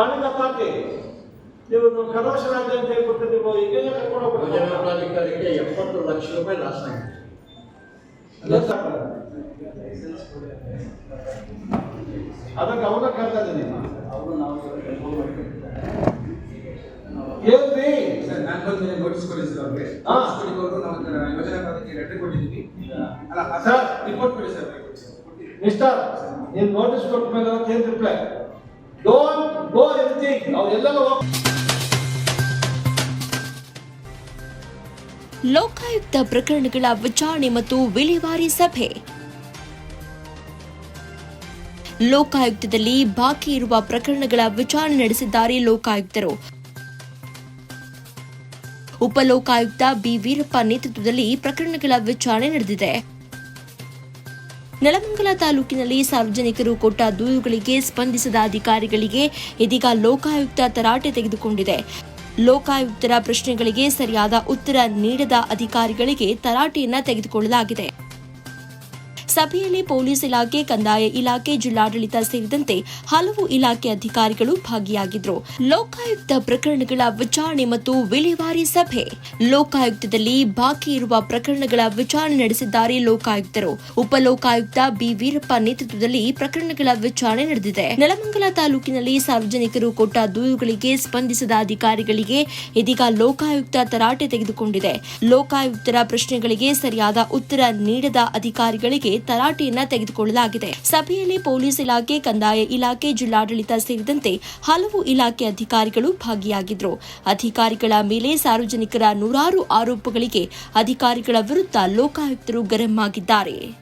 ಕಾಣಿಕ ಪಾತಿ ನೀವು ಕರೋಶ ರಾಜ್ಯ ಅಂತ ಹೇಳ್ಬಿಟ್ಟು ನೀವು ಈಗ ಕರ್ಕೊಂಡು ಹೋಗ್ಬೇಕು ಪ್ರಾಧಿಕಾರಕ್ಕೆ ಎಪ್ಪತ್ತು ಲಕ್ಷ ರೂಪಾಯಿ ಲಾಸ್ ಆಗಿದೆ. ಅದಕ್ಕೆ ಅವನ ಕರ್ತಾ ಇದ್ದೀನಿ ಅವರು ನಾವು. ಹೇಳ್ರಿ. ಸರ್ ನಾನು ನೋಟಿಸ್ ಕೊಡಿ ಸರ್ ಅವ್ರಿಗೆ. ಹಾ. ನೋಟಿಸ್ ಕೊಡಿ ಅವರು ನಾವು ಅದನ್ನ ಯೋಜನಾ ಪ್ರಾಧಿಕಾರಕ್ಕೆ ಲೆಟರ್ ಕೊಟ್ಟಿದ್ದೀವಿ. ಅಲ್ಲ ಸರ್. ರಿಪೋರ್ಟ್ ಕೊಡಿ ಸರ್ ಮಿಸ್ಟರ್ ನೀನು ನೋಟಿಸ್ ಕೊಟ್ಟ ಮೇಲೆ ಏನು ರಿಪ್ಲೈ ಲೋಕಾಯುಕ್ತ ಪ್ರಕರಣಗಳ ವಿಚಾರಣೆ ಮತ್ತು ವಿಲೇವಾರಿ ಸಭೆ. ಲೋಕಾಯುಕ್ತದಲ್ಲಿ ಬಾಕಿ ಇರುವ ಪ್ರಕರಣಗಳ ವಿಚಾರಣೆ ನಡೆಸಿದ್ದಾರೆ ಲೋಕಾಯುಕ್ತರು. ಉಪಲೋಕಾಯುಕ್ತ ಬಿ ವೀರಪ್ಪ ನೇತೃತ್ವದಲ್ಲಿ ಪ್ರಕರಣಗಳ ವಿಚಾರಣೆ ನಡೆದಿದೆ. ನೆಲಮಂಗಲ ತಾಲೂಕಿನಲ್ಲಿ ಸಾರ್ವಜನಿಕರು ಕೊಟ್ಟ ದೂರುಗಳಿಗೆ ಸ್ಪಂದಿಸದ ಅಧಿಕಾರಿಗಳಿಗೆ ಇದೀಗ ಲೋಕಾಯುಕ್ತ ತರಾಟೆ ತೆಗೆದುಕೊಂಡಿದೆ. ಲೋಕಾಯುಕ್ತರ ಪ್ರಶ್ನೆಗಳಿಗೆ ಸರಿಯಾದ ಉತ್ತರ ನೀಡದ ಅಧಿಕಾರಿಗಳಿಗೆ ತರಾಟೆಯನ್ನ ತೆಗೆದುಕೊಳ್ಳಲಾಗಿದೆ. ಸಭೆಯಲ್ಲಿ ಪೊಲೀಸ್ ಇಲಾಖೆ, ಕಂದಾಯ ಇಲಾಖೆ, ಜಿಲ್ಲಾಡಳಿತ ಸೇರಿದಂತೆ ಹಲವು ಇಲಾಖೆ ಅಧಿಕಾರಿಗಳು ಭಾಗಿಯಾಗಿದ್ದರು ಲೋಕಾಯುಕ್ತ ಪ್ರಕರಣಗಳ ವಿಚಾರಣೆ ಮತ್ತು ವಿಲೇವಾರಿ ಸಭೆ. ಲೋಕಾಯುಕ್ತದಲ್ಲಿ ಬಾಕಿ ಇರುವ ಪ್ರಕರಣಗಳ ವಿಚಾರಣೆ ನಡೆಸಿದ್ದಾರೆ ಲೋಕಾಯುಕ್ತರು. ಉಪಲೋಕಾಯುಕ್ತ ಬಿ. ವೀರಪ್ಪ ನೇತೃತ್ವದಲ್ಲಿ ಪ್ರಕರಣಗಳ ವಿಚಾರಣೆ ನಡೆದಿದೆ. ನೆಲಮಂಗಲ ತಾಲೂಕಿನಲ್ಲಿ ಸಾರ್ವಜನಿಕರು ಕೊಟ್ಟ ದೂರುಗಳಿಗೆ ಸ್ಪಂದಿಸದ ಅಧಿಕಾರಿಗಳಿಗೆ ಇದೀಗ ಲೋಕಾಯುಕ್ತ ತರಾಟೆ ತೆಗೆದುಕೊಂಡಿದೆ. ಲೋಕಾಯುಕ್ತರ ಪ್ರಶ್ನೆಗಳಿಗೆ ಸರಿಯಾದ ಉತ್ತರ ನೀಡದ ಅಧಿಕಾರಿಗಳಿಗೆ ತರಾಟೆಯನ್ನ ತೆಗೆದುಕೊಳ್ಳಲಾಗಿದೆ. ಸಭೆಯಲ್ಲಿ ಪೊಲೀಸ್ ಇಲಾಖೆ, ಕಂದಾಯ ಇಲಾಖೆ, ಜಿಲ್ಲಾಡಳಿತ ಸೇರಿದಂತೆ ಹಲವು ಇಲಾಖೆ ಅಧಿಕಾರಿಗಳು ಭಾಗಿಯಾಗಿದ್ದರು ಅಧಿಕಾರಿಗಳ ಮೇಲೆ ಸಾರ್ವಜನಿಕರ ನೂರಾರು ಆರೋಪಗಳಿಗೆ ಅಧಿಕಾರಿಗಳ ವಿರುದ್ಧ ಲೋಕಾಯುಕ್ತರು ಗರಂ ಆಗಿದ್ದಾರೆ.